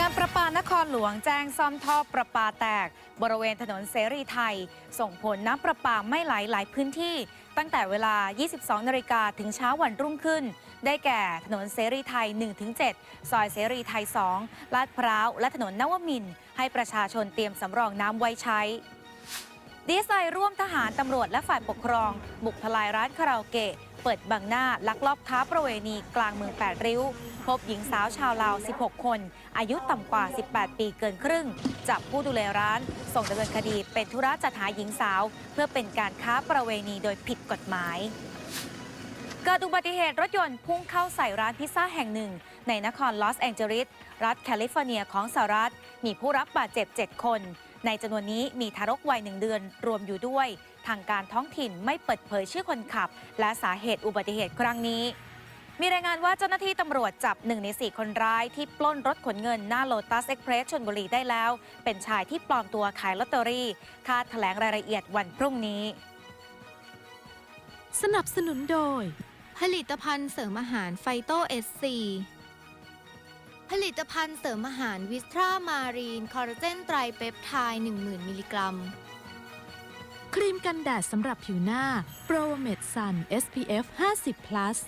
การประปานครหลวงแจ้งซ่อมท่อประปาแตก บริเวณถนนเสรีไทย ส่งผลน้ำประปาไม่ไหลหลายพื้นที่ ตั้งแต่เวลา 22 นาฬิกาถึงเช้าวันรุ่งขึ้น ได้แก่ถนนเสรีไทย 1-7 ซอยเสรีไทย 2 ลาดพร้าว และถนนนวมิน ให้ประชาชนเตรียมสำรองน้ำไว้ใช้ดีไซน์ร่วมทหารตำรวจและฝ่ายปกครอง บุกทลายร้านคาราโอเกะ เปิดบังหน้าลักลอบค้าประเวณีกลางเมือง 8 ริ้ว พบหญิงสาวชาวลาว 16 คน อายุต่ำกว่า 18 ปีเกินครึ่ง จับผู้ดูแลร้าน ส่งดำเนินคดีเป็นธุระจัดหาหญิงสาว เพื่อเป็นการค้าประเวณีโดยผิดกฎหมายเกิดอุบัติเหตุรถยนต์พุ่งเข้าใส่ร้านพิซซ่าแห่งหนึ่ง ในนครลอสแองเจลิส รัฐแคลิฟอร์เนียของสหรัฐ มีผู้รับบาดเจ็บ 7 คน ในจำนวนนี้มีทารกวัยหนึ่งเดือนรวมอยู่ด้วย ทางการท้องถิ่นไม่เปิดเผยชื่อคนขับ และสาเหตุอุบัติเหตุครั้งนี้ มีรายงานว่าเจ้าหน้าที่ตำรวจจับหนึ่งในสี่คนร้ายที่ปล้นรถขนเงินหน้าโลตัสเอ็กเพรสชนบุรีได้แล้ว เป็นชายที่ปลอมตัวขายลอตเตอรี่คาดแถลงรายละเอียดวันพรุ่งนี้ สนับสนุนโดย ผลิตภัณฑ์เสริมอาหารไฟโตเอสซี ผลิตภัณฑ์เสริมอาหารวิสตรามารีน คอลลาเจนไตรเปปไทด์10,000 มิลลิกรัม ครีมกันแดดสำหรับผิวหน้า โปรเมดซัน SPF 50 plus